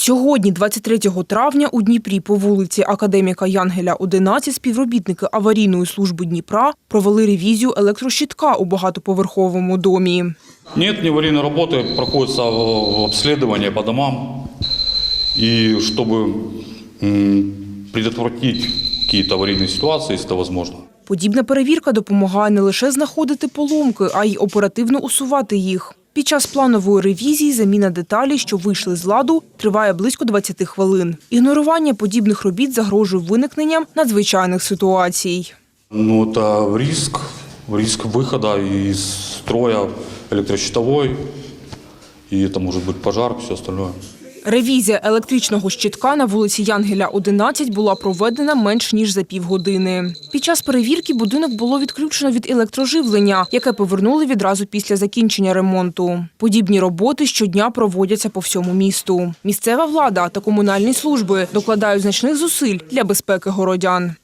Сьогодні, 23 травня, у Дніпрі по вулиці Академіка Янгеля 11 співробітники аварійної служби Дніпра провели ревізію електрощитка у багатоповерховому домі. Нет, не аварийной работы, проходится э, обследование по домам. И чтобы м, предотвратить какие-то аварийные ситуации, если это возможно. Подібна перевірка допомагає не лише знаходити поломки, а й оперативно усувати їх. Під час планової ревізії заміна деталей, що вийшли з ладу, триває близько 20 хвилин. Ігнорування подібних робіт загрожує виникненням надзвичайних ситуацій. Ну, это риск, риск выхода из строя электрощитовой. И это может быть пожар, все остальное. Ревізія електричного щитка на вулиці Янгеля 11 була проведена менш ніж за півгодини. Під час перевірки будинок було відключено від електроживлення, яке повернули відразу після закінчення ремонту. Подібні роботи щодня проводяться по всьому місту. Місцева влада та комунальні служби докладають значних зусиль для безпеки городян.